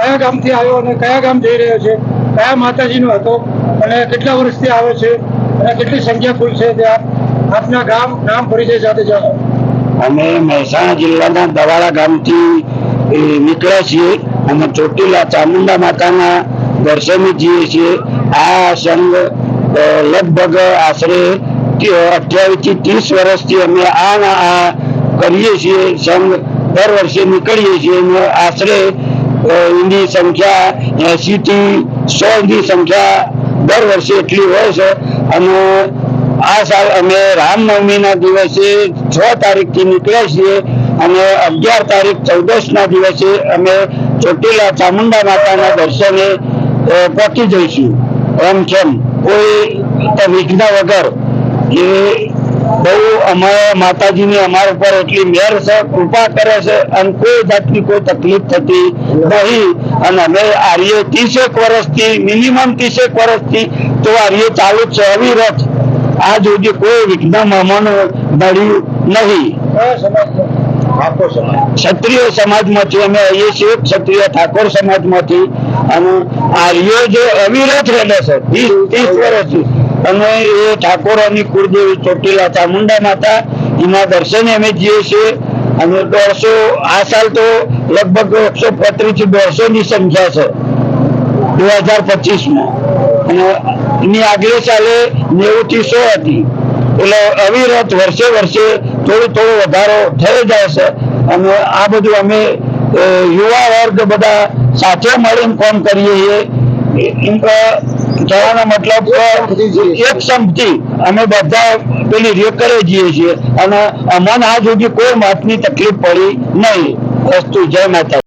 કયા ગામથી આવ્યો અને કયા ગામ જઈ રહ્યો છે? કયા માતાજીનો હતો? અને કેટલા વર્ષથી આવે છે? અને કેટલી સંખ્યા કુલ છે તે આપ આપના ગામ, નામ પરિચય સાથે જણાવો. અમે મહેસાણા જિલ્લાના દવાડા ગામથી નીકળ્યા છીએ અને ચોટીલા ચામુંડા માતાના દર્શને જઈએ છીએ. આ સંઘ લગભગ આશરે અઠ્યાવીસથી ત્રીસ વર્ષથી અમે આ કરીએ છીએ. સંઘ દર વર્ષે નીકળીએ છીએ આશરે અ, સંખ્યા એસી થી સો ની સંખ્યા દર વર્ષે એટલી હોય છે. અને આ સાલ અમે રામનવમીના દિવસે છ તારીખથી નીકળ્યા છીએ અને અગિયાર તારીખ ચૌદસના દિવસે અમે ચોટીલા ચામુંડા માતાના દર્શને પહોંચી જઈશું. એમ કેમ? કોઈ વિઘ્ન વગર. એ બહુ અમારા માતાજીની અમારા ઉપર એટલી મેર છે, કૃપા કરે છે અને કોઈ જાતની કોઈ તકલીફ થતી નહીં. અને અમે આર્ય ત્રીસેક વર્ષથી મિનિમમ ત્રીસેક વર્ષથી તો આર્ય ચાલુ છે, અવિરત. આ જોજે કોઈ વિઘ્ન મામાનું નડ્યું નહીં. ક્ષત્રિય સમાજમાંથી અમે આવીએ છીએ, ક્ષત્રિય ઠાકોર સમાજમાંથી. અને આર્યો જે અવિરત રહેલો છે, ત્રીસ ત્રીસ વર્ષથી. અને એ ઠાકોરોની કુળદેવી ચોટીલા ચામુંડા માતા, એના દર્શને અમે જઈએ છીએ. અને દોઢસો, આ સાલ તો લગભગ એકસો પત્રીસ દોઢસો ની સંખ્યા છે, બે હજાર પચીસમાં અને એની આગલે સાલે નેવું થી સો હતી. એટલે અવિરત વર્ષે વર્ષે થોડો થોડો વધારો થઈ જાય છે. અને આ બધું અમે યુવા વર્ગ બધા સાથે મળીને કામ કરીએ છીએ. કહેવાનો મતલબ એક સંપતિ અમે બધા પેલી રેકરે જઈએ છીએ. અને અમને આ સુધી કોઈ માતની તકલીફ પડી નહીં. વસ્તુ જય માતા